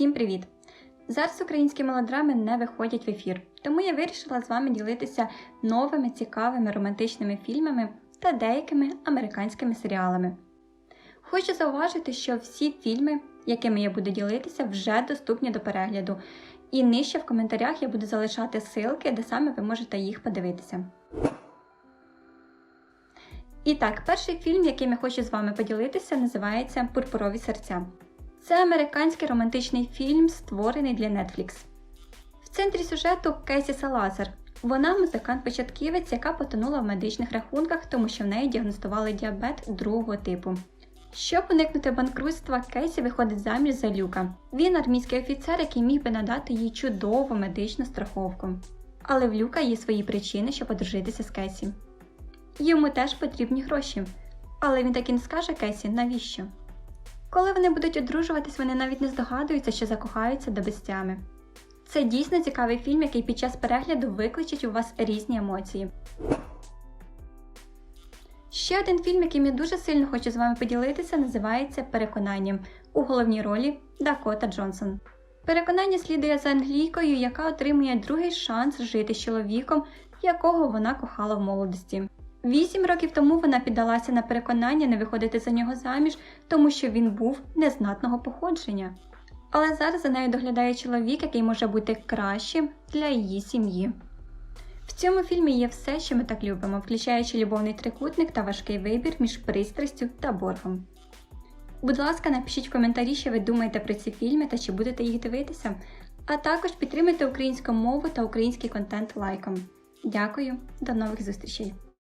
Всім привіт! Зараз українські мелодрами не виходять в ефір, тому я вирішила з вами ділитися новими цікавими романтичними фільмами та деякими американськими серіалами. Хочу зауважити, що всі фільми, якими я буду ділитися, вже доступні до перегляду, і нижче в коментарях я буду залишати ссылки, де саме ви можете їх подивитися. І так, перший фільм, яким я хочу з вами поділитися, називається Пурпурові серця. Це американський романтичний фільм, створений для Netflix. В центрі сюжету Кейсі Салазар. Вона музикант-початківець, яка потонула в медичних рахунках, тому що в неї діагностували діабет другого типу. Щоб уникнути банкрутства, Кейсі виходить заміж за Люка. Він армійський офіцер, який міг би надати їй чудову медичну страховку. Але в Люка є свої причини, щоб одружитися з Кейсі. Йому теж потрібні гроші, але він так і не скаже Кейсі, навіщо. Коли вони будуть одружуватись, вони навіть не здогадуються, що закохаються до безтями. Це дійсно цікавий фільм, який під час перегляду викличить у вас різні емоції. Ще один фільм, яким я дуже сильно хочу з вами поділитися, називається Переконанням у головній ролі Дакота Джонсон. Переконання слідує за англійкою, яка отримує другий шанс жити з чоловіком, якого вона кохала в молодості. Вісім років тому вона піддалася на переконання не виходити за нього заміж, тому що він був незнатного походження. Але зараз за нею доглядає чоловік, який може бути кращим для її сім'ї. В цьому фільмі є все, що ми так любимо, включаючи любовний трикутник та важкий вибір між пристрастю та боргом. Будь ласка, напишіть в коментарі, що ви думаєте про ці фільми та чи будете їх дивитися, а також підтримуйте українську мову та український контент лайком. Дякую, до нових зустрічей!